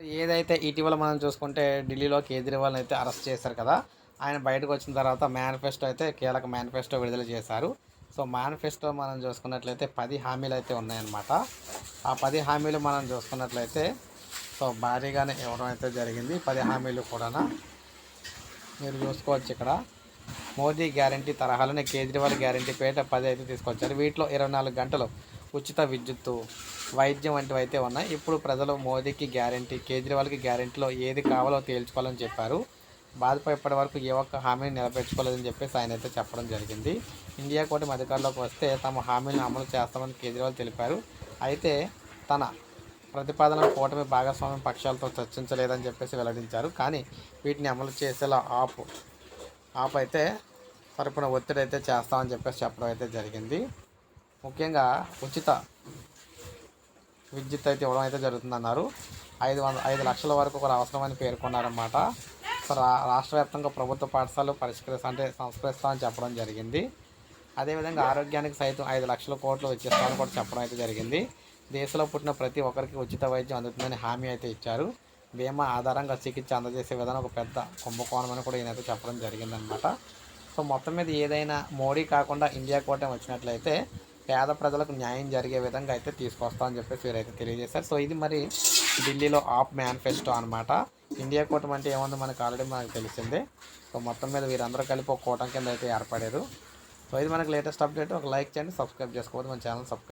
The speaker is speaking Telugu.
ఏదైతే ఇటీవల మనం చూసుకుంటే ఢిల్లీలో కేజ్రీవాల్ అయితే అరెస్ట్ చేశారు కదా ఆయన బయటకు వచ్చిన తర్వాత మేనిఫెస్టో అయితే కీలక మేనిఫెస్టో విడుదల చేశారు. సో మేనిఫెస్టో మనం చూసుకున్నట్లయితే పది హామీలు అయితే ఉన్నాయన్నమాట. ఆ పది హామీలు మనం చూసుకున్నట్లయితే సో భారీగానే ఇవ్వడం అయితే జరిగింది. పది హామీలు కూడా మీరు చూసుకోవచ్చు ఇక్కడ. మోదీ గ్యారంటీ తరహాలోనే కేజ్రీవాల్ గ్యారంటీ పేట పది అయితే తీసుకొచ్చారు. వీటిలో ఇరవై నాలుగు గంటలు ఉచిత విద్యుత్తు వైద్యం వంటివి అయితే ఉన్నాయి. ఇప్పుడు ప్రజలు మోదీకి గ్యారంటీ కేజ్రీవాల్కి గ్యారంటీలో ఏది కావాలో తేల్చుకోవాలని చెప్పారు. బాధపై ఇప్పటి వరకు ఏ ఒక్క హామీని నిలబెట్టుకోలేదని చెప్పేసి ఆయన అయితే చెప్పడం జరిగింది. ఇండియా కూటమి అధికారంలోకి వస్తే తమ హామీలను అమలు చేస్తామని కేజ్రీవాల్ తెలిపారు. అయితే తన ప్రతిపాదన కూటమి భాగస్వామ్య పక్షాలతో చర్చించలేదని చెప్పేసి వెల్లడించారు. కానీ వీటిని అమలు చేసేలా ఆపు ఆప్ అయితే తరపున ఒత్తిడి అయితే చేస్తామని చెప్పేసి చెప్పడం అయితే జరిగింది. ముఖ్యంగా ఉచిత విద్యుత్ అయితే ఇవ్వడం అయితే జరుగుతుందన్నారు. ఐదు వంద ఐదు లక్షల వరకు కూడా అవసరమని పేర్కొన్నారన్నమాట. సో రా రాష్ట్ర వ్యాప్తంగా ప్రభుత్వ పాఠశాలలు పరిష్కరిస్తా అంటే సంస్కరిస్తామని చెప్పడం జరిగింది. అదేవిధంగా ఆరోగ్యానికి సైతం ఐదు లక్షల కోట్లు వెచ్చిస్తామని కూడా చెప్పడం అయితే జరిగింది. దేశంలో పుట్టిన ప్రతి ఒక్కరికి ఉచిత వైద్యం అందుతుందని హామీ అయితే ఇచ్చారు. బీమా ఆధారంగా చికిత్స అందజేసే విధానం ఒక పెద్ద కుంభకోణం అని కూడా ఈయనైతే చెప్పడం జరిగిందనమాట సో మొత్తం మీద ఏదైనా మోడీ కాకుండా ఇండియా కూటమి వచ్చినట్లయితే పేద ప్రజలకు న్యాయం జరిగే విధంగా అయితే తీసుకొస్తామని చెప్పేసి వీరైతే తెలియజేశారు. సో ఇది మరి ఢిల్లీలో ఆప్ మేనిఫెస్టో అనమాట ఇండియా కూటమి అంటే ఏముందో మనకు ఆల్రెడీ మనకు తెలిసిందే. సో మొత్తం మీద వీరందరూ కలిపి ఒక కూటమి కింద అయితే ఏర్పడారు. సో ఇది మనకి లేటెస్ట్ అప్డేట్ ఒక లైక్ చేయండి సబ్స్క్రైబ్ చేసుకోవద్దు. మన ఛానల్ సబ్స్క్రైబ్